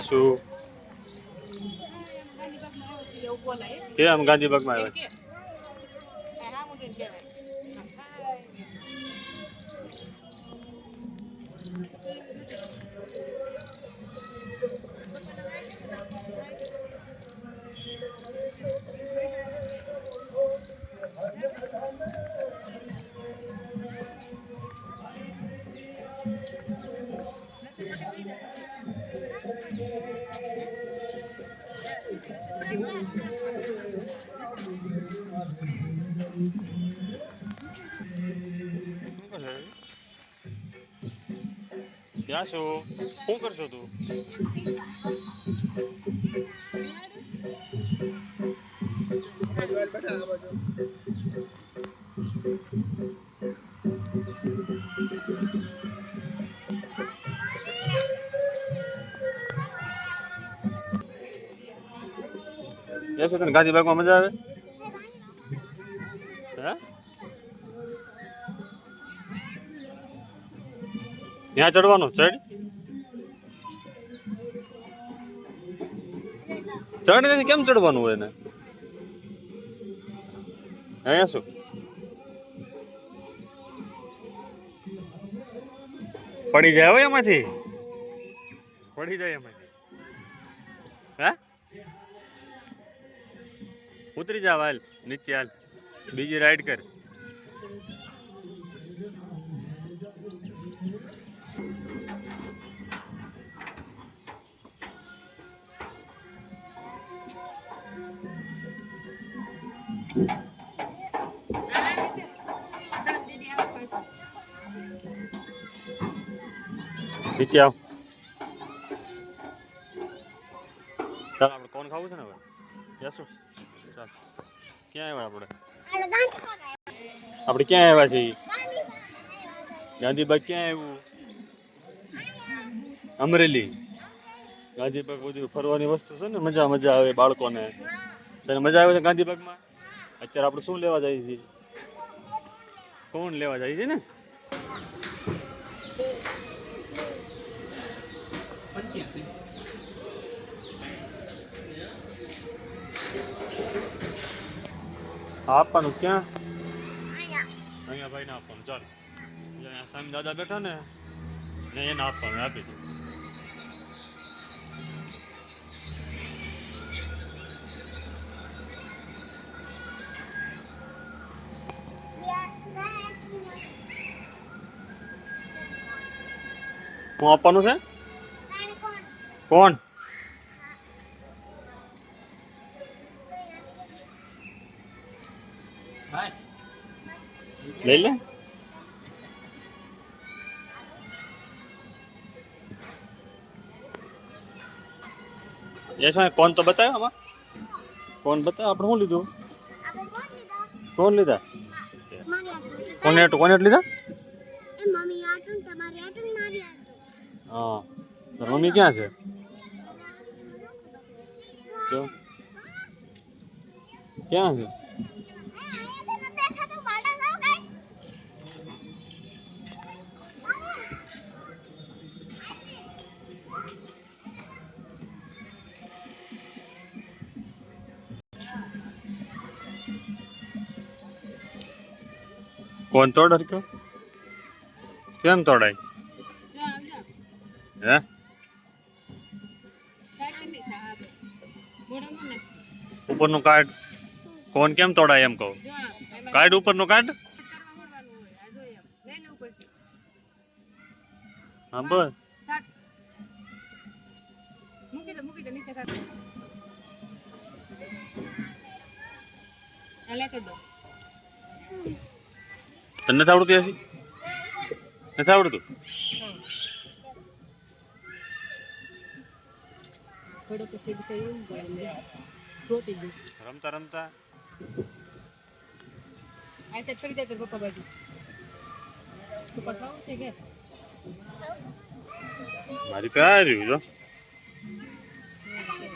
શું? કેમ ગાંધીબાગમાં આવ્યા? ક્યાં છો શું કરશો તું યસ તને ગાંધીબાગમાં મજા આવે? હે? ત્યાં ચડવાનું, ચડ. ચડ કેમ ચડવાનું હોય એને? અહીંયા શું પડી જાય હવે એમાંથી? પડી જાય એમાંથી. હે? ઉતરી જા હાલ નીચે હાલ બીજી રાઈડ કર નીચે આવ ચાલ આપણે કોણ ખાવું છે ને હવે યસુ ચાલ ક્યાં આવ્યા આપણે? આપણે ક્યાં આવ્યા છીએ? ગાંધીબાગ ક્યાં આવ્યું? અમરેલી. ગાંધીબાગ બધું ફરવાની વસ્તુ છે ને મજા મજા આવે બાળકોને. તને મજા આવે છે ગાંધીબાગમાં અત્યારે આપણે શું લેવા જઈએ છીએ? કોણ લેવા? જાય છે ને? આપવાનું ક્યાં અહીંયા ભાઈને આપવાનું ચાલ અહીંયા સામે દાદા બેઠા ને ને એને આપવાનું આપી દે હું આપવાનું છે કોણ લઈ લે યશમાં કોણ તો બતાવ્યો આમાં કોણ બતાવ આપણે શું લીધું કોણ લીધા કોને કોને લીધા હા તારી મમ્મી ક્યાં છે તો ક્યાં છે કોણ તોડ હરક્યો કેમ તોડાય? હે? ઉપરનું કાર્ડ કોણ કેમ તોડાય એમ કહું? કાર્ડ ઉપરનું કાર્ડ હા બસ મૂકી દો મૂકી દો નીચે કાઢો આ લેતો દો તને નથી આવડતું હશે નથી આવડતું રમતા રમતા આ સેટ કરી દે તાર પપ્પા બાજુ પપ્પા ખાવું છે કે મારી પ્યારી જો